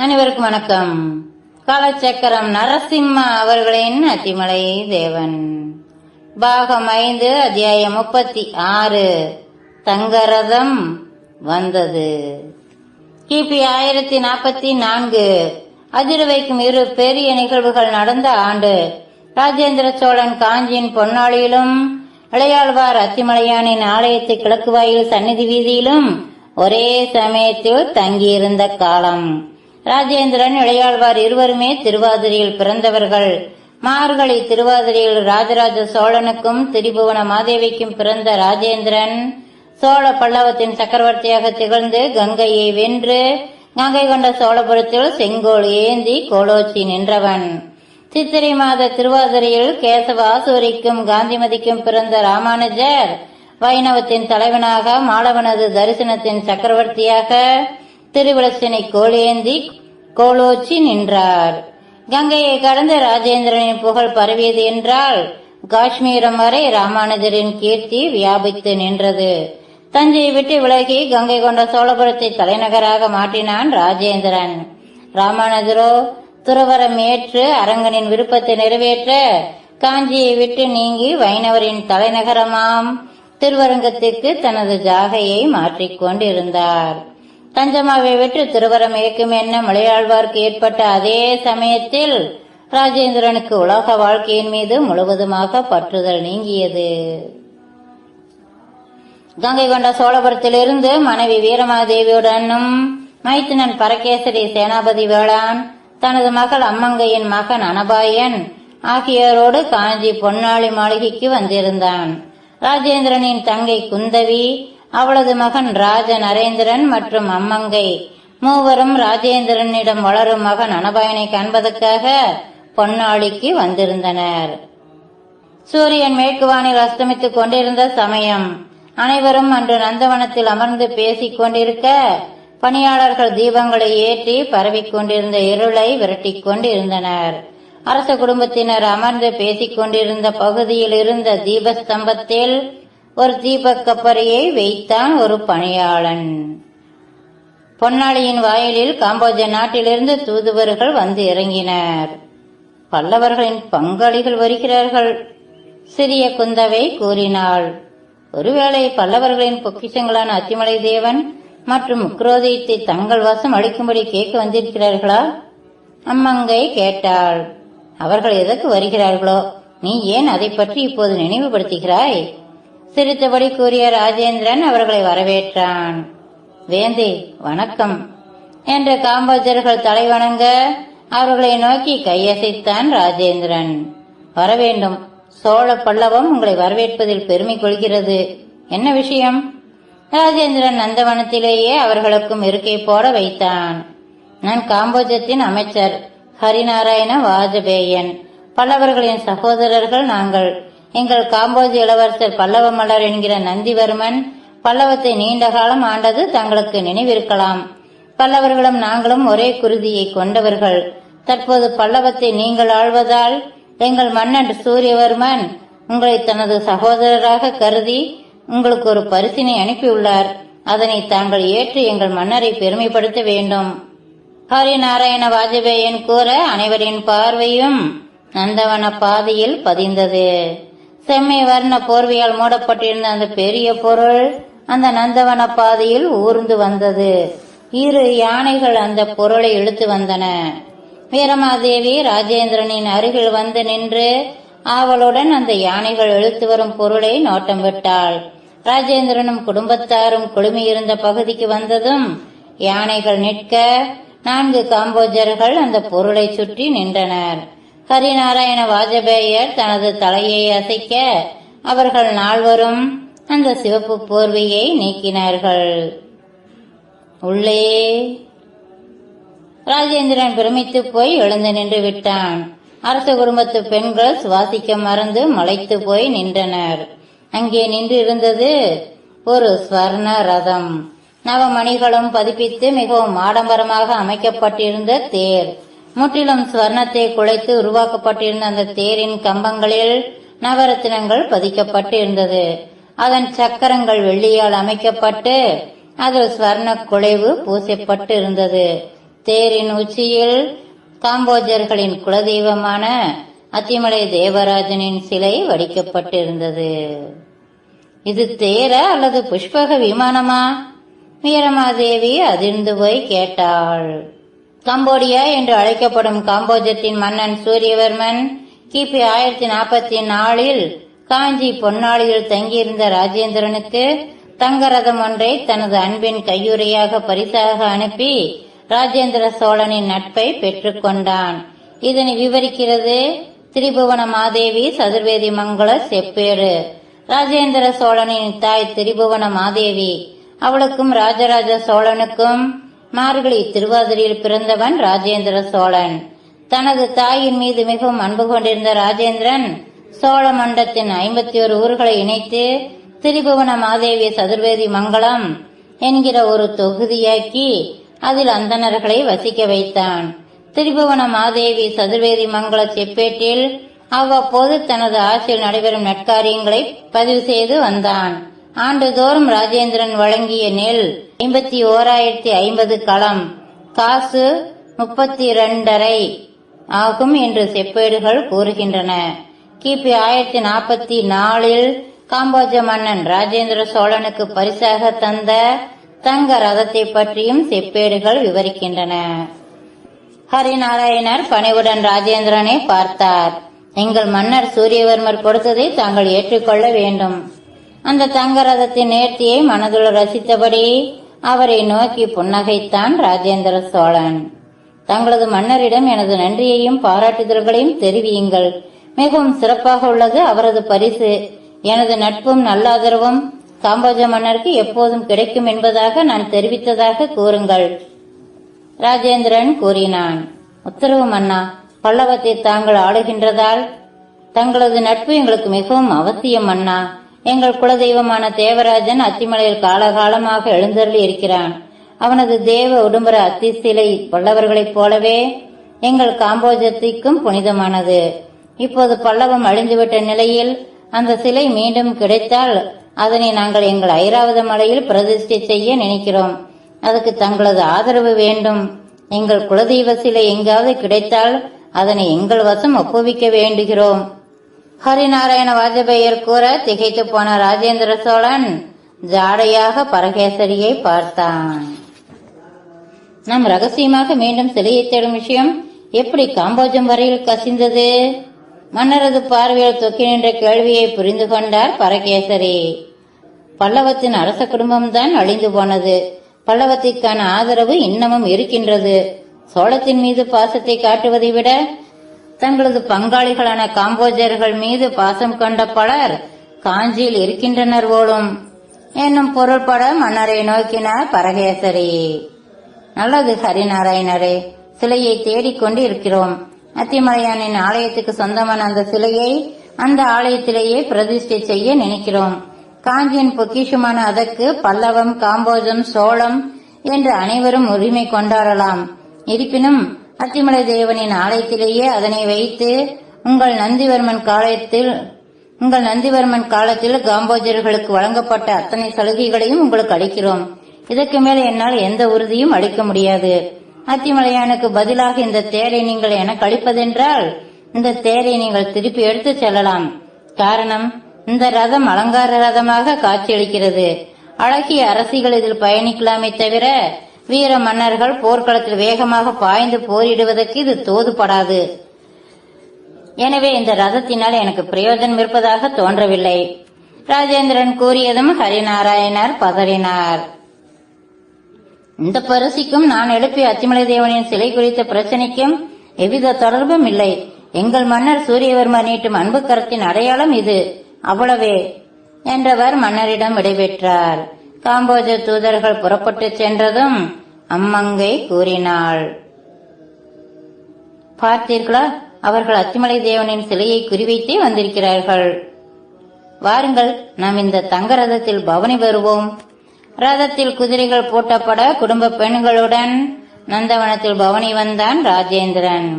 அனைவருக்கும் வணக்கம். காலச்சக்கரம் நரசிம்ம அவர்களின் அத்திமலை தேவன். பாகம் ஐந்து அத்தியாயம் முப்பத்தி ஆறு. தங்கரதம் வந்தது. கிபி ஆயிரத்தி நாற்பத்தி நான்கு. அதிர வைக்கும் இரு பெரிய நிகழ்வுகள் நடந்த ஆண்டு ராஜேந்திர சோழன் காஞ்சியின் பொன்னாளியிலும் இளையாழ்வார் அத்திமலையானின் ஆலயத்து கிழக்கு வாயில் சந்நிதி வீதியிலும் ஒரே சமயத்தில் தங்கியிருந்த காலம். ராஜேந்திரன் இளையாழ்வார் இருவருமே திருவாதிரியில் பிறந்தவர்கள். மார்கழி திருவாதிரியில் ராஜராஜ சோழனுக்கும் திரிபுவன மாதேவிக்கும் பிறந்த ராஜேந்திரன் சோழ பல்லவத்தின் சக்கரவர்த்தியாக திகழ்ந்து கங்கையை வென்று கங்கை கொண்ட சோழபுரத்தில் செங்கோல் ஏந்தி கோலோச்சி நின்றவன். சித்திரை மாத திருவாதிரையில் கேசவ ஆசூரிக்கும் காந்திமதிக்கும் பிறந்த ராமானுஜர் வைணவத்தின் தலைவனாக மாளவனது தரிசனத்தின் சக்கரவர்த்தியாக திருவிளசனை கோலேந்தி கோலோச்சி நின்றார். கங்கையை கடந்த ராஜேந்திரனின் புகழ் பரவியது என்றால் காஷ்மீரம் வரை ராமானுஜரின் கீர்த்தி வியாபித்து நின்றது. தஞ்சையை விட்டு விலகி கங்கை கொண்ட சோழபுரத்தை தலைநகராக மாற்றினான் ராஜேந்திரன். ராமானுஜரோ துறவரம் ஏற்று அரங்கனின் விருப்பத்தை நிறைவேற்ற காஞ்சியை விட்டு நீங்கி வைணவரின் தலைநகரமாம் திருவரங்கத்திற்கு தனது ஜாகையை மாற்றிக் கொண்டிருந்தார். தஞ்சமாவை விட்டு திருவரம் இயக்கும் என்ன மலையாழ்வார்க்கு ஏற்பட்ட அதே சமயத்தில் ராஜேந்திரனுக்கு உலக வாழ்க்கையின் மீது முழுவதுமாக பற்றுதல் நீங்கியது. கங்கை கொண்ட சோழபுரத்திலிருந்து மனைவி வீரமாதேவியுடனும் மைத்தினன் பரகேசரி சேனாபதி வேளான் தனது மகள் அம்மங்கையின் மகன் அனபாயன் ஆகியோரோடு காஞ்சி பொன்னாளி மாளிகைக்கு வந்திருந்தான். ராஜேந்திரனின் தங்கை குந்தவி அவளது மகன் ராஜ நரேந்திரன் மற்றும் அம்மங்கை மூவரும் ராஜேந்திரனிடம் வளரும் மகன் அனபாயனை காண்பதற்காக பொன்னாளிக்கு வந்திருந்தனர். சூரியன் மேற்கு வானில் அஸ்தமித்துக் கொண்டிருந்த சமயம் அனைவரும் அன்று நந்தவனத்தில் அமர்ந்து பேசிக் கொண்டிருக்க பணியாளர்கள் தீபங்களை ஏற்றி பரவிக் கொண்டிருந்த இருளை விரட்டி கொண்டிருந்தனர். அரச குடும்பத்தினர் அமர்ந்து பேசிக் கொண்டிருந்த பகுதியில் இருந்த தீபஸ்தம்பத்தில் ஒரு தீபக்கப்பறையை வைத்தான் ஒரு பணியாளன். பொன்னாளியின் வாயிலில் காம்போஜ நாட்டிலிருந்து தூதுவர்கள் வந்து இறங்கினர். பல்லவர்களின் பங்காளிகள் வருகிறார்கள். சிறிய குந்தவை கூறினாள் ஒருவேளை பல்லவர்களின் பொக்கிஷங்களான அத்திமலை தேவன் மற்றும் முக்ரோதயத்தை தங்கள் வசம் அளிக்கும்படி கேட்க வந்திருக்கிறார்களா? அம்மங்கை கேட்டாள் அவர்கள் எதற்கு வருகிறார்களோ நீ ஏன் அதை பற்றி இப்போது நினைவுபடுத்துகிறாய்? சிரித்தபடி கூறிய ராஜேந்திரன் அவர்களை வரவேற்றான். வேந்தி வணக்கம் என்று காம்போஜர்கள் தலைவணங்க அவர்களை நோக்கி கையசைத்தான் ராஜேந்திரன். வரவேண்டும். சோழ பல்லவம் உங்களை வரவேற்பதில் பெருமை கொள்கிறது. என்ன விஷயம்? ராஜேந்திரன் நந்தவனத்திலேயே அவர்களுக்கும் இருக்கை போட வைத்தான். நான் காம்போஜத்தின் அமைச்சர் ஹரிநாராயண வாஜபேயன். பல்லவர்களின் சகோதரர்கள் நாங்கள். எங்கள் காம்போஜ் இளவரசர் பல்லவ மலர் என்கிற நந்திவர்மன் பல்லவத்தை நீண்ட காலம் ஆண்டது தங்களுக்கு நினைவிருக்கலாம். பல்லவர்களும் நாங்களும் ஒரே குருதியை கொண்டவர்கள். தற்போது பல்லவத்தை நீங்கள் ஆழ்வதால் எங்கள் மன்னன் சூரியவர்மன் உங்களை தனது சகோதரராக கருதி உங்களுக்கு ஒரு பரிசினை அனுப்பியுள்ளார். அதனை தாங்கள் ஏற்று எங்கள் மன்னரை பெருமைப்படுத்த வேண்டும். ஹரிநாராயண வாஜபேயன் கூற அனைவரின் பார்வையும் நந்தவன பாதையில் பதிந்தது. செம்மை வர்ண போர்வையால் மூடப்பட்டிருந்த அந்த பெரிய பொருள் அந்த நந்தவன பாதையில் ஊர்ந்து வந்தது. இரு யானைகள் அந்த பொருளை இழுத்து வந்தன. வீரமாதேவி ராஜேந்திரனின் அருகில் வந்து நின்று ஆவலுடன் அந்த யானைகள் இழுத்து வரும் பொருளை நோட்டம் விட்டாள். ராஜேந்திரனும் குடும்பத்தாரும் குழுமியிருந்த பகுதிக்கு வந்ததும் யானைகள் நிற்க நான்கு காம்போஜர்கள் அந்த பொருளை சுற்றி நின்றனர். ஹரிநாராயண வாஜபேயர் தனது தலையை அசைக்க அவர்கள் நால்வரும் அந்த சிவப்பு போர்வையை நீக்கினார்கள். உள்ளே ராஜேந்திரன் பிரமித்து போய் எழுந்து நின்று விட்டான். அரச குடும்பத்து பெண்கள் சுவாசிக்க மறந்து மலைத்து போய் நின்றனர். அங்கே நின்று இருந்தது ஒரு ஸ்வர்ண ரதம். நவமணிகளும் பதிப்பித்து மிகவும் ஆடம்பரமாக அமைக்கப்பட்டிருந்த தேர். முற்றிலும் ஸ்வர்ணத்தை குலைத்து உருவாக்கப்பட்டிருந்த அந்த தேரின் கம்பங்களில் நவரத்தினங்கள் பதிக்கப்பட்டு இருந்தது அதன் சக்கரங்கள் வெள்ளியால் அமைக்கப்பட்டு அதில் ஸ்வர்ண குலைவு பூசப்பட்டு இருந்தது தேரின் உச்சியில் காம்போஜர்களின் குலதெய்வமான அத்திமலை தேவராஜனின் சிலை வடிக்கப்பட்டிருந்தது. இது தேர அல்லது புஷ்பக விமானமா? வீரமாதேவி அதிர்ந்து போய் கேட்டாள். கம்போடியா என்று அழைக்கப்படும் காம்போஜத்தின் மன்னன் சூரியவர்மன் கிபி ஆயிரத்தி நாற்பத்தி நாலில் காஞ்சி பொன்னாளியில் தங்கியிருந்த ராஜேந்திரனுக்கு தங்கரதம் ஒன்றை தனது அன்பின் கையுறையாக பரிசாக அனுப்பி ராஜேந்திர சோழனின் நட்பை பெற்றுக்கொண்டான். இதனை விவரிக்கிறது திரிபுவன மாதேவி சதுர்வேதி மங்கள செப்பேடு. ராஜேந்திர சோழனின் தாய் திரிபுவன மாதேவி. அவளுக்கும் ராஜராஜ சோழனுக்கும் மார்கழி திருவாதிரையில் பிறந்தவன் ராஜேந்திர சோழன். தனது தாயின் மீது மிகவும் அன்பு கொண்டிருந்த ராஜேந்திரன் சோழ மண்டத்தின் ஐம்பத்தி ஒரு ஊர்களை இணைத்து திரிபுவன மாதேவி சதுர்வேதி மங்கலம் என்கிற ஒரு தொகுதியாக்கி அதில் அந்தணர்களை வசிக்க வைத்தான். திரிபுவன மாதேவி சதுர்வேதி மங்கள செப்பேட்டில் அவ்வப்போது தனது ஆட்சியில் நடைபெறும் நட்காரியங்களை பதிவு செய்து வந்தான். ஆண்டுதோறும் ராஜேந்திரன் வழங்கிய நெல் ஐம்பத்தி ஓராயிரத்தி ஐம்பது களம். காசு முப்பத்தி இரண்டரை ஆகும் என்று செப்பேடுகள் கூறுகின்றன. கிபி ஆயிரத்தி நாற்பத்தி நாலில் காம்போஜ மன்னன் ராஜேந்திர சோழனுக்கு பரிசாக தந்த தங்க ரதத்தை பற்றியும் செப்பேடுகள் விவரிக்கின்றன. ஹரிநாராயணர் பணிவுடன் ராஜேந்திரனை பார்த்தார். எங்கள் மன்னர் சூரியவர்மர் கொடுத்ததை தாங்கள் ஏற்றுக்கொள்ள வேண்டும். அந்த தங்க ரதத்தின் நேர்த்தியை மனதுள் ரசித்தபடி அவரை நோக்கி புன்னகைத்தான் ராஜேந்திர சோழன். தங்களது மன்னரிடம் எனது நன்றியையும் பாராட்டுதல்களையும் தெரிவியுங்கள். மிகவும் சிறப்பாக உள்ளது அவரது பரிசு. எனது நட்பும் நல்லாதரவும் காம்போஜ மன்னருக்கு எப்போதும் கிடைக்கும் என்பதாக நான் தெரிவித்ததாக கூறுங்கள். ராஜேந்திரன் கூறினான். உத்தரவு மன்னா பல்லவத்தை தாங்கள் ஆளுகின்றதால் தங்களது நட்பு எங்களுக்கு மிகவும் அவசியம் மன்னா. எங்கள் குலதெய்வமான தேவராஜன் அத்திமலையில் காலகாலமாக எழுந்தருளி இருக்கிறான். அவனது தேவ உடும்பர அத்தி சிலை பல்லவர்களைப் போலவே எங்கள் காம்போஜத்திற்கும் புனிதமானது. இப்போது பல்லவம் அழிந்துவிட்ட நிலையில் அந்த சிலை மீண்டும் கிடைத்தால் அதனை நாங்கள் எங்கள் ஐராவத மலையில் பிரதிஷ்டை செய்ய நினைக்கிறோம். அதுக்கு தங்களது ஆதரவு வேண்டும். எங்கள் குலதெய்வ சிலை எங்காவது கிடைத்தால் அதனை எங்கள் வசம் ஒப்புவிக்க வேண்டுகிறோம். ஹரிநாராயண வாஜபேயர் கூற திகைத்து போன ராஜேந்திர சோழன் ஜாடையாக பரகேசரியை பார்த்தான். நாம் ரகசியமாக மீண்டும் சிலையை தேடும் விஷயம் எப்படி காம்போஜம் வரையில் கசிந்தது? மன்னரது பார்வையில் தொக்கி நின்ற கேள்வியை புரிந்து கொண்டார் பரகேசரி. பல்லவத்தின் அரச குடும்பம்தான் அழிந்து போனது. பல்லவத்திற்கான ஆதரவு இன்னமும் இருக்கின்றது. சோழத்தின் மீது பாசத்தை காட்டுவதை விட தங்களது பங்காளிகளான காம்போஜர்கள் மீது பாசம் கொண்ட பலர் காஞ்சியில் இருக்கின்றனர் போலும் என்னும் பொருள்பட மன்னரை நோக்கினார் பரகேசரி. நல்லது ஹரிநாராயணரே சிலையை தேடிக்கொண்டு இருக்கிறோம் அத்திமலையானின் ஆலயத்துக்கு சொந்தமான அந்த சிலையை அந்த ஆலயத்திலேயே பிரதிஷ்டை செய்ய நினைக்கிறோம். காஞ்சியின் பொக்கிஷமான அதற்கு பல்லவம் காம்போஜம் சோளம் என்று அனைவரும் உரிமை கொண்டாடலாம். இருப்பினும் அத்திமலை தேவனின் ஆலயத்திலேயே அதனை வைத்து உங்கள் நந்திவர்மன் காலத்தில் உங்கள் நந்திவர்மன் காலத்தில் காம்போஜர்களுக்கு வழங்கப்பட்ட அத்தனை சலுகைகளையும் உங்களுக்கு அளிக்கிறோம். இதற்கு மேல் என்னால் எந்த உறுதியும் அளிக்க முடியாது. அத்திமலையானுக்கு பதிலாக இந்த தேரை நீங்கள் எனக்கு அளிப்பதென்றால் இந்த தேரை நீங்கள் திருப்பி எடுத்துச் செல்லலாம். காரணம் இந்த ரதம் அலங்கார ரதமாக காட்சியளிக்கிறது. அழகிய அரசிகள் இதில் பயணிக்கலாமே தவிர வீர மன்னர்கள் போர்க்களத்தில் வேகமாக பாய்ந்து போரிடுவதற்கு இது தோதுபடாது எனவே இந்த ரதத்தினால் எனக்கு பிரயோஜனம் இருப்பதாக தோன்றவில்லை. ராஜேந்திரன் கூறியதும் ஹரிநாராயணர் பதறினார். இந்த பரிசிக்கும் நான் எழுப்பிய அத்திமலை தேவனின் சிலை குறித்த பிரச்சனைக்கும் எவ்வித தொடர்பும் இல்லை. எங்கள் மன்னர் சூரியவர்மர் நீட்டும் அன்பு கரத்தின் அடையாளம் இது. அவ்வளவே என்றவர் மன்னரிடம் விடைபெற்றார். காம்போஜ தூதர்கள் புறப்பட்டுச் சென்றதும் அம்மங்கை கூறினாள். பார்த்தீர்களா? அவர்கள் அச்சுமலை தேவனின் சிலையை குறிவைத்தே வந்திருக்கிறார்கள். வாருங்கள் நாம் இந்த தங்க ரதத்தில் பவனி வருவோம் ரதத்தில் குதிரைகள் பூட்டப்பட குடும்ப பெண்களுடன் நந்தவனத்தில் பவனி வந்தான் ராஜேந்திரன்.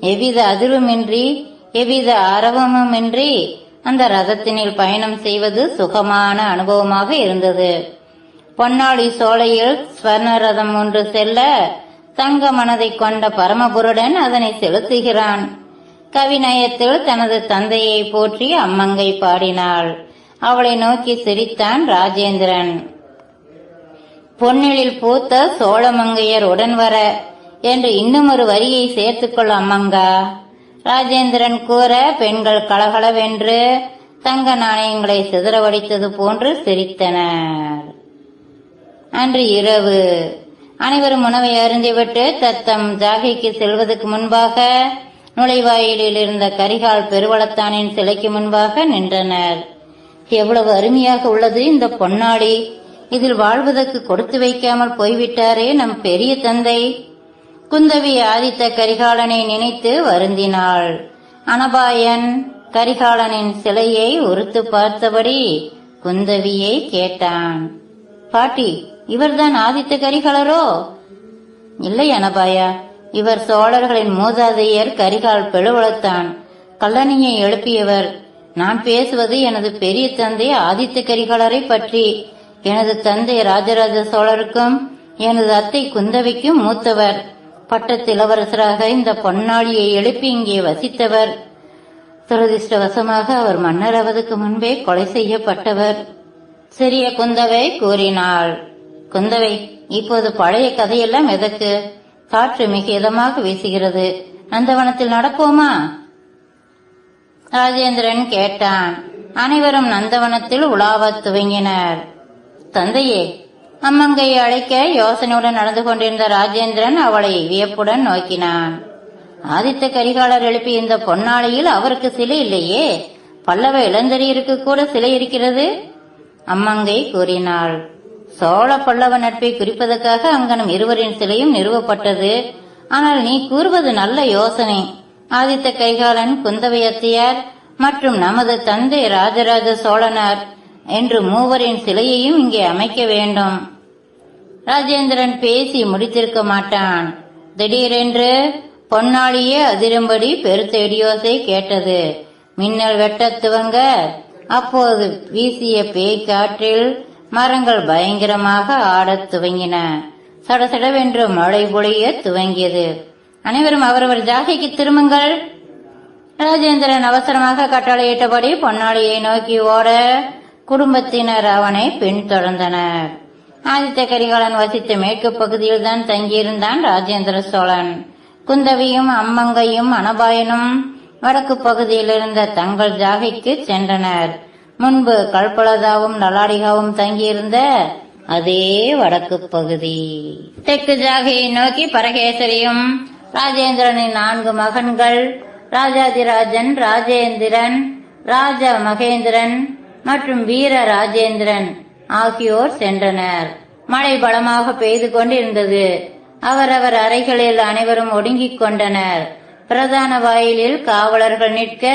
எவ்வித அதிர்வுமின்றி எவ்வித ஆரவமுமின்றி அந்த ரதத்தினில் பயணம் செய்வது சுகமான அனுபவமாக இருந்தது. பொன்னாளி சோலையில் ஸ்வர்ணரதம் ஒன்று செல்ல தங்க மனதை கொண்ட பரமபுருடன் அதனை செலுத்துகிறான். கவிநயத்தில் தனது தந்தையை போற்றி அம்மங்கை பாடினாள். அவளை நோக்கி சிரித்தான் ராஜேந்திரன். பொன்னிலில் பூத்த சோழமங்கையர் உடன் வர என்று இன்னும் ஒரு வரியை சேர்த்துக்கொள் அம்மங்கா ராஜேந்திரன் கூற பெண்கள் கலகலவென்று தங்க நாணயங்களை சிதறவடித்தது போன்று சிரித்தனர். அன்று இரவு. அனைவரும் உணவை அருந்திவிட்டு தத்தம் ஜாகைக்கு செல்வதற்கு முன்பாக நுழைவாயிலில் இருந்த கரிகால் பெருவளத்தானின் சிலைக்கு முன்பாக நின்றனர். எவ்வளவு அருமையாக உள்ளது இந்த பொன்னாடி. இதில் வாழ்வதற்கு கொடுத்து வைக்காமல் போய்விட்டாரே நம் பெரிய தந்தை. குந்தவி ஆதித்த கரிகாலனை நினைத்து வருந்தினாள். அனபாயன் கரிகாலனின் சிலையை உறுத்து பார்த்தபடி குந்தவியை கேட்டான். பாட்டி இவர்தான் ஆதித்த கரிகாலரோ? இல்லை அனபாயா. இவர் சோழர்களின் மூதாதையர் கரிகால் பெழுவளத்தான் கல்லணையை எழுப்பியவர். நான் பேசுவது எனது பெரிய தந்தை ஆதித்த கரிகாலரை பற்றி. எனது தந்தை ராஜராஜ சோழருக்கும் எனது அத்தை குந்தவிக்கும் மூத்தவர். பட்டத்து இளவரசராக இந்த பொன்னாளியை எழுப்பி இங்கே வசித்தவர். துரதிருஷ்டவசமாக அவர் மன்னராவதுக்கு முன்பே கொலை செய்யப்பட்டவர். சிறிய குந்தவை கூறினாள். குந்தவை இப்போது பழைய கதையெல்லாம் எதற்கு? காற்று மிக இதமாக வீசுகிறது. நந்தவனத்தில் நடப்போமா? ராஜேந்திரன் கேட்டான். அனைவரும் நந்தவனத்தில் உலாவத் துவங்கினர். தந்தையே அம்மங்கையை அழைக்க யோசனையுடன் நடந்து கொண்டிருந்த ராஜேந்திரன் அவளை வியப்புடன் நோக்கினான். ஆதித்த கரிகாலர் எழுப்பிய இந்த பொன்னாளியில் அவருக்கு சிலை இல்லையே? பல்லவ இளந்தரியருக்கு கூட சிலை இருக்கிறது? அம்மங்கை கூறினாள். சோழ பல்லவ நட்பை குறிப்பதற்காக அங்கனம் இருவரின் சிலையும் நிறுவப்பட்டது. ஆனால் நீ கூறுவது நல்ல யோசனை. ஆதித்த கைகாலன் குந்தவை அத்தையார் மற்றும் நமது தந்தை ராஜராஜ சோழனார் என்று மூவரின் சிலையையும் இங்கே அமைக்க வேண்டும். ராஜேந்திரன் பேசி முடித்திருக்க மாட்டான். திடீரென்று பொன்னாளியே அதிரும்படி பெருத்த இடியோசை கேட்டது. மின்னல் வெட்டத் துவங்க அப்போது வீசிய பேய் காற்றில் மரங்கள் பயங்கரமாக ஆடத் துவங்கின. சடசடவென்று மழை பொழிய துவங்கியது. அனைவரும் அவரவர் ஜாகைக்கு திரும்புங்கள். ராஜேந்திரன் அவசரமாக கட்டளையிட்டபடி பொன்னாளியை நோக்கி ஓட குடும்பத்தினர் அவனை பின்தொடர்ந்தனர். ஆதித்த கரிகாலன் வசித்த மேற்கு பகுதியில் தான் தங்கியிருந்தான் ராஜேந்திர சோழன். குந்தவியும் அம்மங்கையும் அனபாயனும் வடக்கு பகுதியில் இருந்த தங்கள் ஜாகைக்கு சென்றனர். முன்பு கல்பலதாவும் நலாடிகாவும் தங்கியிருந்த அதே வடக்கு பகுதி. தெற்கு ஜாகையை நோக்கி பரகேசரியும் ராஜேந்திரனின் நான்கு மகன்கள் ராஜாதிராஜன் ராஜேந்திரன் ராஜ மகேந்திரன் மற்றும் வீர ராஜேந்திரன் ஆகியோர் சென்றனர். மழை பலமாக பெய்து கொண்டிருந்தது. அவரவர் அறைகளில் அனைவரும் ஒடுங்கிக் கொண்டனர். பிரதான வாயிலில் காவலர்கள் நிற்க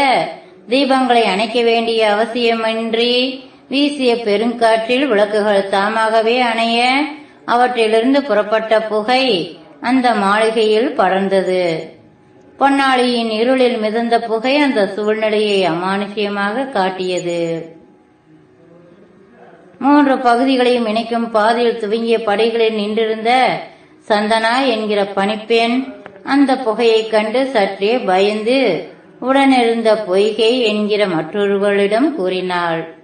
தீபங்களை அணைக்க வேண்டிய அவசியமின்றி வீசிய பெருங்காற்றில் விளக்குகள் தாமாகவே அணைய அவற்றிலிருந்து புறப்பட்ட புகை அந்த மாளிகையில் படர்ந்தது. பொன்னாளியின் இருளில் மிதந்த புகை அந்த சூழ்நிலையை அமானுஷ்யமாக காட்டியது. மூன்று பகுதிகளையும் இணைக்கும் பாதையில் துவங்கிய படைகளில் நின்றிருந்த சந்தனா என்கிற பணிப்பெண் அந்த புகையைக் கண்டு சற்றே பயந்து உடனிருந்த பொய்கை என்கிற மற்றொருவரிடம் கூறினாள்.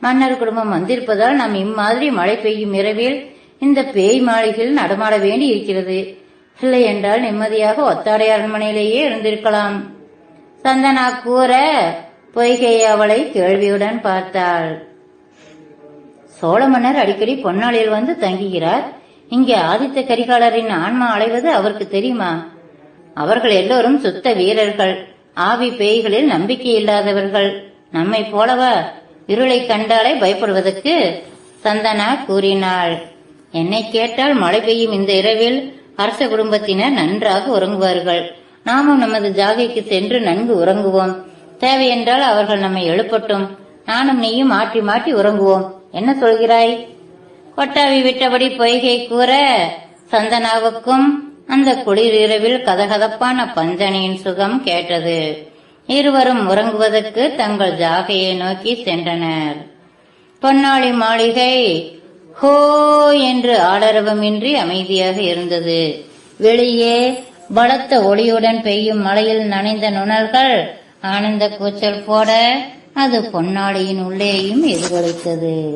மன்னர் குடும்பம் வந்திருப்பதால் நாம் இம்மாதிரி மழை பெய்யும் இரவில் இந்த பேய் மாளிகையில் நடமாட வேண்டி இருக்கிறது. இல்லை என்றால் நிம்மதியாக ஒத்தாடை அரண்மனையிலேயே இருந்திருக்கலாம். சந்தனா கூற பொய்கை அவளை கேள்வியுடன் பார்த்தாள். சோழ மன்னர் அடிக்கடி பொன்னாளில் வந்து தங்குகிறார். இங்கே ஆதித்த கரிகாலரின் ஆன்மா அலைவது அவருக்கு தெரியுமா? அவர்கள் எல்லோரும் சுத்த வீரர்கள். ஆவி பேய்களில் நம்பிக்கை இல்லாதவர்கள். நம்மை போலவா? இருளை கண்டாலே பயப்படுவதற்கு சந்தனா கூறினாள். என்னை கேட்டால் மழை பெய்யும் இந்த இரவில் அரச குடும்பத்தினர் நன்றாக உறங்குவார்கள். நாமும் நமது ஜாகைக்கு சென்று நன்கு உறங்குவோம். தேவையென்றால் அவர்கள் நம்மை எழுப்பட்டும். நானும் நீயும் மாற்றி மாற்றி உறங்குவோம். என்ன சொல்கிறாய்? கொட்டாவி விட்டபடி பொய்கை கூற சந்தனாவுக்கும் அந்த குளிர் இரவில் கதகதப்பான பஞ்சனையின் சுகம் கேட்டது. இருவரும் உறங்குவதற்கு தங்கள் ஜாகையை நோக்கி சென்றனர். பொன்னாளி மாளிகை ஹோ என்று ஆடரவமின்றி அமைதியாக இருந்தது. வெளியே பலத்த ஒளியுடன் பெய்யும் மழையில் நனைந்த நுணல்கள் ஆனந்த கூச்சல் போட அது பொன்னாளியின் உள்ளேயும் எதிரொலித்தது.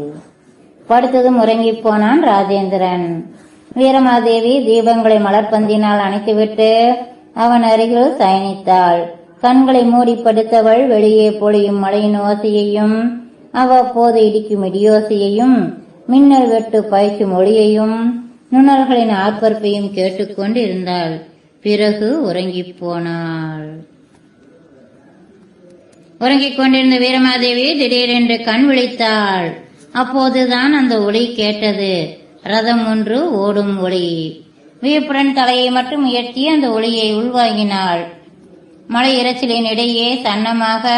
படுத்ததும் உறங்கிப் போனான் ராஜேந்திரன். வீரமாதேவி தீபங்களை மலர்பந்தினால் அணைத்துவிட்டு அவன் அருகில் சயனித்தாள். கண்களை மூடி படுத்தவள் வெளியே பொழியும் மழையின் ஓசையையும் அவ்வப்போது இடிக்கும் இடியோசையையும் மின்னல் வெட்டு பாய்ச்சும் ஒளியையும் நுணல்களின் ஆர்ப்பரிப்பையும் கேட்டுக்கொண்டு இருந்தாள் பிறகு உறங்கிப் போனாள். உறங்கிக் கொண்டிருந்த வீரமாதேவி திடீரென்று கண் விழித்தாள். அப்போதுதான் அந்த ஒளி கேட்டது. ரதம் ஒன்று ஓடும் ஒளி. வியப்புடன் தலையை மட்டும் உயர்த்தி அந்த ஒளியை உள்வாங்கினாள். மலை இறைச்சலின் இடையே சன்னமாக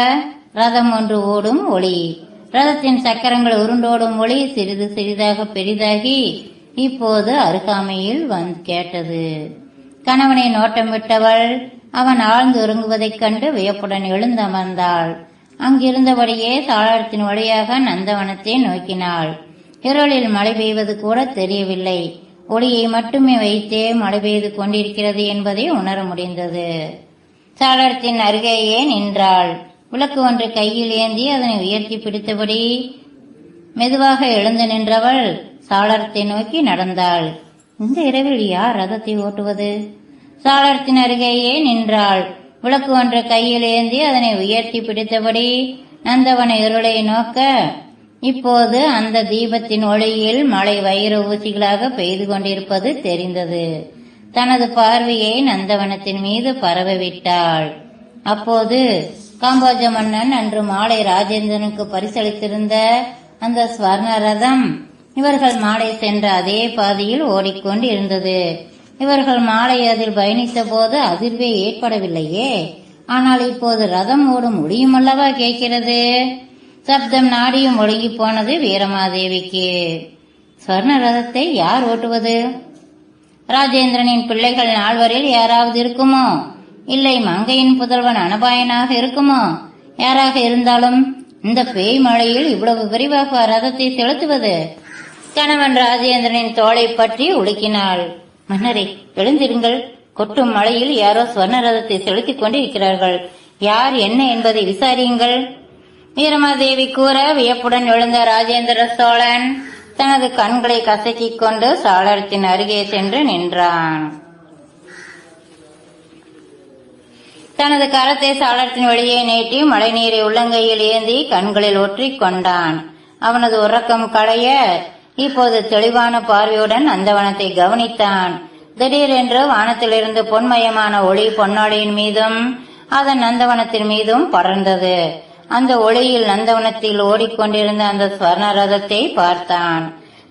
ரதம் ஒன்று ஓடும் ஒளி. ரதத்தின் சக்கரங்கள் உருண்டோடும் ஒளி சிறிது சிறிதாக பெரிதாகி இப்போது அருகாமையில் வந்து கேட்டது. கணவனை நோட்டம் விட்டவள் அவன் ஆழ்ந்து உறங்குவதைக் கண்டு வியப்புடன் எழுந்தமர்ந்தாள். அங்கிருந்தபடியே சாளரத்தின் வழியாக நந்தவனத்தை நோக்கினாள். இருளில் மழை பெய்வது கூட தெரியவில்லை. ஒளியை மட்டுமே வைத்தே மழை பெய்து கொண்டிருக்கிறது என்பதை உணர முடிந்தது. சாளரத்தின் அருகேயே நின்றாள். விளக்கு ஒன்று கையில் ஏந்தி அதனை உயர்த்தி பிடித்தபடி மெதுவாக எழுந்து நின்றவள் சாளரத்தை நோக்கி நடந்தாள். இந்த இரவில் யார் ரதத்தை ஓட்டுவது? சாளரத்தின் அருகேயே நின்றாள். விளக்கு ஒன்று கையில் ஏந்தி அதனை உயர்த்தி பிடித்தபடி நந்தவன இருளை நோக்க இப்போது அந்த தீபத்தின் ஒளியில் மழை வைர ஊசிகளாக பெய்து கொண்டிருப்பது தெரிந்தது. தனது பார்வையை நந்தவனத்தின் மீது பரவவிட்டாள் அப்போது காம்போஜ மன்னன் அன்று மாலை ராஜேந்திரனுக்கு பரிசளித்திருந்த அந்த ஸ்வர்ண ரதம் இவர்கள் மாலை சென்ற அதே பாதையில் ஓடிக்கொண்டு இருந்தது. இவர்கள் மாலை அதில் பயணித்த போது அதிர்வே ஏற்படவில்லையே. ஆனால் இப்போது ரதம் ஓடும் முடியுமல்லவா கேட்கிறது? சப்தம் நாடியும் ஒழுகி போனது வீரமாதேவிக்கு. ஸ்வர்ண ரதத்தை யார் ஓட்டுவது? ராஜேந்திரனின் பிள்ளைகள் நால்வரில் யாராவது இருக்குமோ? இல்லை மங்கையின் புதல்வன் அனபாயனாக இருக்குமோ? யாராக இருந்தாலும் இந்த பேய் மழையில் இவ்வளவு விரிவாக ரதத்தை செலுத்துவது? கணவன் ராஜேந்திரனின் தோளை பற்றி உலுக்கினாள். மன்னரை எழுந்திருங்கள். கொட்டும் மழையில் யாரோ ஸ்வர்ண ரதத்தை செலுத்திக் கொண்டிருக்கிறார்கள். யார் என்ன என்பதை விசாரியுங்கள். வீரமாதேவி கூற வியப்புடன் எழுந்த ராஜேந்திர சோழன் தனது கண்களை கசக்கிக் கொண்டு சாளரத்தின் அருகே சென்று நின்றான். தனது கரத்தை சாளரத்தின் வெளியே நீட்டி மழைநீரை உள்ளங்கையில் ஏந்தி கண்களில் ஒற்றிக் கொண்டான். அவனது உறக்கம் களைய இப்போது தெளிவான பார்வையுடன் அந்தவனத்தை கவனித்தான். திடீரென்று வானத்திலிருந்து பொன்மயமான ஒளி பொன்னாளியின் மீதும் அதன் நந்தவனத்தின் மீதும் படர்ந்தது அந்த ஒளியில் நந்தவனத்தில் ஓடிக்கொண்டிருந்த அந்த ஸ்வர்ண ரதத்தை பார்த்தான்.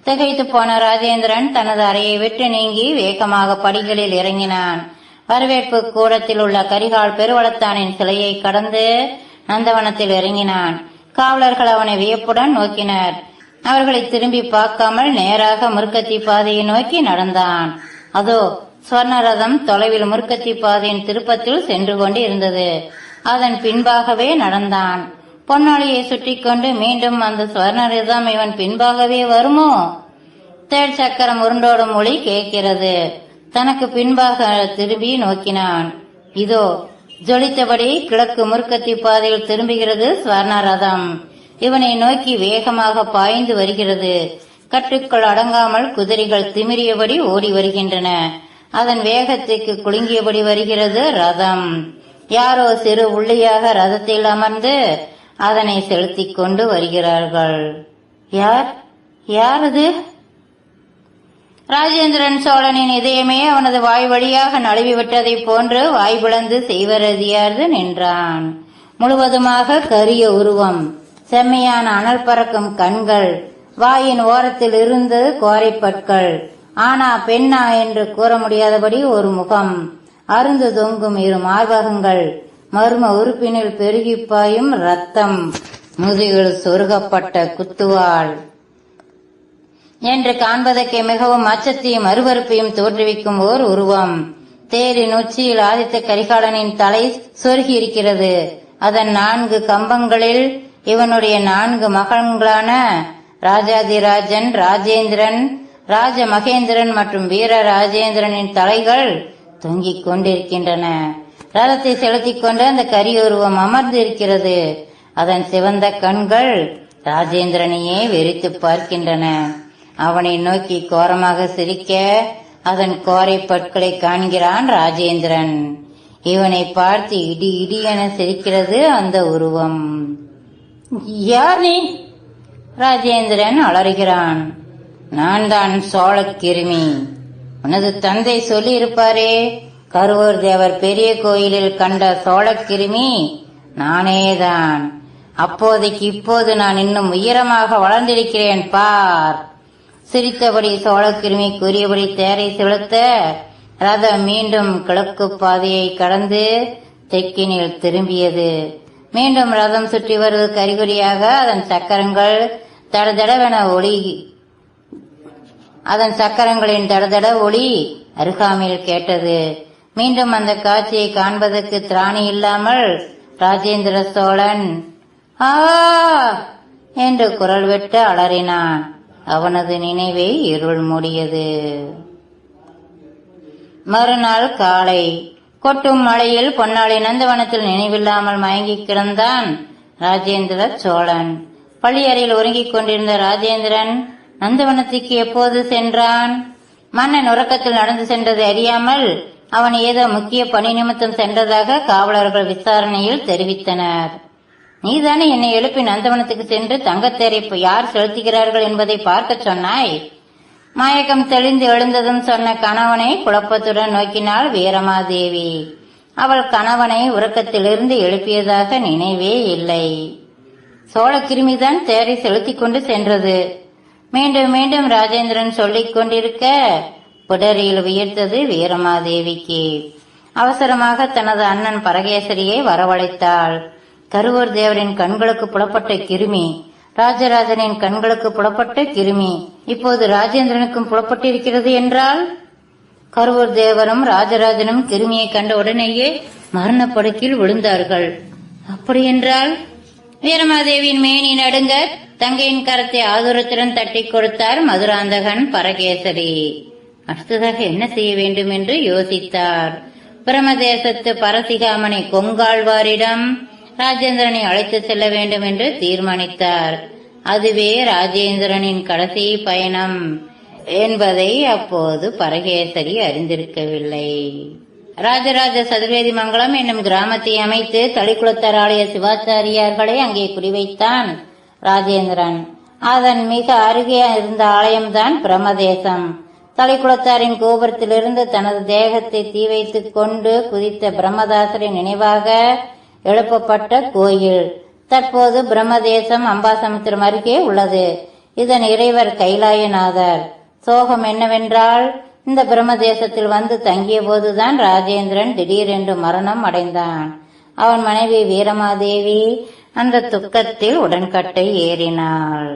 திகைத்து போன ராஜேந்திரன் தனது அறையை விட்டு நீங்கி வேகமாக படிகளில் இறங்கினான். வரவேற்பு கூடத்தில் உள்ள கரிகால் பெருவளத்தானின் சிலையை கடந்து நந்தவனத்தில் இறங்கினான். காவலர்கள் அவனை வியப்புடன் நோக்கினர். அவர்களை திரும்பி பார்க்காமல் நேராக முருக்கத்தி பாதையை நோக்கி நடந்தான். அதோ ஸ்வர்ணரதம் தொலைவில் முருக்கத்தி பாதையின் திருப்பத்தில் சென்று கொண்டு இருந்தது அதன் பின்பாகவே நடந்தான். பொன்னாளியை சுற்றி கொண்டு மீண்டும் அந்த ஸ்வர்ணரதம் இவன் பின்பாகவே வருமோ? தேர் சக்கரம் உருண்டோடும் மொழி கேட்கிறது. தனக்கு பின்பாக திரும்பி நோக்கினான். இதோ ஜொலித்தபடி கிழக்கு முற்கத்தி பாதையில் திரும்புகிறது சுவர்ண ரதம் இவனை நோக்கி வேகமாக பாய்ந்து வருகிறது. கட்டுக்குள் அடங்காமல் குதிரைகள் திமிரியபடி ஓடி வருகின்றன. அதன் வேகத்துக்கு குலுங்கியபடி வருகிறது ரதம். யாரோ சிறு உள்ளியாக ரதத்தில் அமர்ந்து அதனை செலுத்திக் கொண்டு வருகிறார்கள். யார்? யார் அது ராஜேந்திரன் சோழனின் இதயமே அவனது வாய் வழியாக நழுவி விட்டதைப் போன்று வாய் பிளந்து செய்வரதியார்ந்து நின்றான். முழுவதுமாக கரிய உருவம் செம்மையான அனல் பறக்கும் கண்கள் வாயின் ஓரத்தில் இருந்து கோரைப்பற்கள் ஆனா பெண்ணா என்று கூற முடியாதபடி ஒரு முகம் அருந்து தொங்கும் இரு மார்பகங்கள். மர்ம உறுப்பினில் பெருகி பாயும் ரத்தம் முதுகில் சொருகப்பட்ட குத்துவாள். என்று காண்பதற்கே மிகவும் அச்சத்தையும் அருவருப்பையும் தோற்றுவிக்கும் ஓர் உருவம். தேரின் உச்சியில் ஆதித்த கரிகாலனின் தலை சொருகி இருக்கிறது. அதன் நான்கு கம்பங்களில் இவனுடைய நான்கு மகன்களான ராஜாதிராஜன் ராஜேந்திரன் ராஜ மகேந்திரன் மற்றும் வீர ராஜேந்திரனின் தலைகள் தொங்கிக் கொண்டிருக்கின்றன ரதத்தை செலுத்திக் கொண்டு அந்த கரியுருவம் அமர்ந்து இருக்கிறது. அதன் சிவந்த கண்கள் ராஜேந்திரனையே வெறித்து பார்க்கின்றன. அவனை நோக்கி கோரமாக சிரிக்க அதன் கோரை பற்களை காண்கிறான் ராஜேந்திரன். இவனை பார்த்து இடி இடி என சிரிக்கிறது அந்த உருவம். யார் நீ? ராஜேந்திரன் அலறுகிறான். நான் தான் சோழக்கிருமி. உனது தந்தை சொல்லியிருப்பாரே கருவூர் தேவர் பெரிய கோயிலில் கண்ட சோழக்கிருமி நானேதான். அப்போதைக்கு இப்போது நான் இன்னும் உயரமாக வளர்ந்திருக்கிறேன் பார். சிரித்தபடி சோழக்கிருமி கூறியபடி தேரை செலுத்த ரதம் மீண்டும் கிழக்கு பாதையை கடந்து தெற்கினில் திரும்பியது. மீண்டும் ரதம் சுற்றி வருவது கரிகுறியாக அதன் சக்கரங்கள் தடதடவென ஒளி அதன் சக்கரங்களின் தடதட ஒளி அருகாமையில் கேட்டது. மீண்டும் அந்த காட்சியை காண்பதற்கு திராணி இல்லாமல் ராஜேந்திர சோழன் ஆ என்று குரல் விட்டு அலறினான். அவனது நினைவை இருள் மூடியது. மறுநாள் காலை கொட்டும் மழையில் பொன்னாளி நந்தவனத்தில் நினைவில்லாமல் மயங்கி கிடந்தான் ராஜேந்திர சோழன். பள்ளியறையில் ஒருங்கிக் கொண்டிருந்த ராஜேந்திரன் நந்தவனத்துக்கு எப்போது சென்றான்? மன்னன் உறக்கத்தில் நடந்து சென்றது அறியாமல் அவன் ஏதோ முக்கிய பணி நிமித்தம் சென்றதாக காவலர்கள் விசாரணையில் தெரிவித்தனர். நீதானே என்னை எழுப்பி நந்தவனத்துக்கு சென்று தங்கத்தேரை யார் செலுத்துகிறார்கள் என்பதை பார்க்க சொன்னாய்? மயக்கம் தெளிந்து எழுந்ததும் சொன்ன கணவனை குழப்பத்துடன் நோக்கினாள் வீரமாதேவி. அவள் கணவனை உறக்கத்திலிருந்து எழுப்பியதாக நினைவே இல்லை. சோழக்கிருமிதான் தேரை செலுத்திக் கொண்டு சென்றது. மீண்டும் மீண்டும் ராஜேந்திரன் சொல்லிக் கொண்டிருக்க புடரியில் உயர்த்தது வீரமாதேவிக்கு. அவசரமாக தனது அண்ணன் பரகேசரியை வரவழைத்தாள். கருவூர் தேவரின் கண்களுக்கு புலப்பட்ட கிருமி ராஜராஜனின் கண்களுக்கு புலப்பட்ட கிருமி இப்போது ராஜேந்திரனுக்கும் புலப்பட்டிருக்கிறது என்றால்? கருவூர் தேவரும் ராஜராஜனும் கிருமியை கண்ட உடனேயே மரணப்படுக்கில் விழுந்தார்கள். அப்படியென்றால் வீரமாதேவியின் மேனி நடுங்க தங்கையின் கரத்தை ஆதுரத்துடன் தட்டி கொடுத்தார் மதுராந்தகன் பரகேசரி. அடுத்ததாக என்ன செய்ய வேண்டும் என்று யோசித்தார். பிரமதேசத்து பரசிகாமனை கொங்காழ்வாரிடம் ராஜேந்திரனை அழைத்து செல்ல வேண்டும் என்று தீர்மானித்தார். அதுவே ராஜேந்திரனின் கடைசி பயணம் என்பதை அப்போது பரகேசரி அறிந்திருக்கவில்லை. ராஜராஜ சதுர்வேதி மங்கலம் என்னும் கிராமத்தை அமைத்து தளிக்குளத்தார் ஆலய சிவாச்சாரியார்களை அங்கே குறிவைத்தான் ராஜேந்திரன். அதன் மிக அருகே இருந்த ஆலயம்தான் பிரமதேசம் தளிக்குளத்தாரின் கோபுரத்திலிருந்து தனது தேகத்தை தீ வைத்துக் கொண்டு குதித்த பிரம்மதாசரின் நினைவாக எழுப்பப்பட்ட கோயில். தற்போது பிரம்மதேசம் அம்பாசமுத்திரம் அருகே உள்ளது. இதன் இறைவர் கைலாயநாதர். சோகம் என்னவென்றால் இந்த பிரம்மதேசத்தில் வந்து தங்கிய போதுதான் ராஜேந்திரன் திடீரென்று மரணம் அடைந்தான். அவன் மனைவி வீரமாதேவி அந்த துக்கத்தில் உடன்கட்டை ஏறினாள்.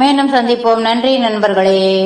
மீண்டும் சந்திப்போம். நன்றி நண்பர்களே.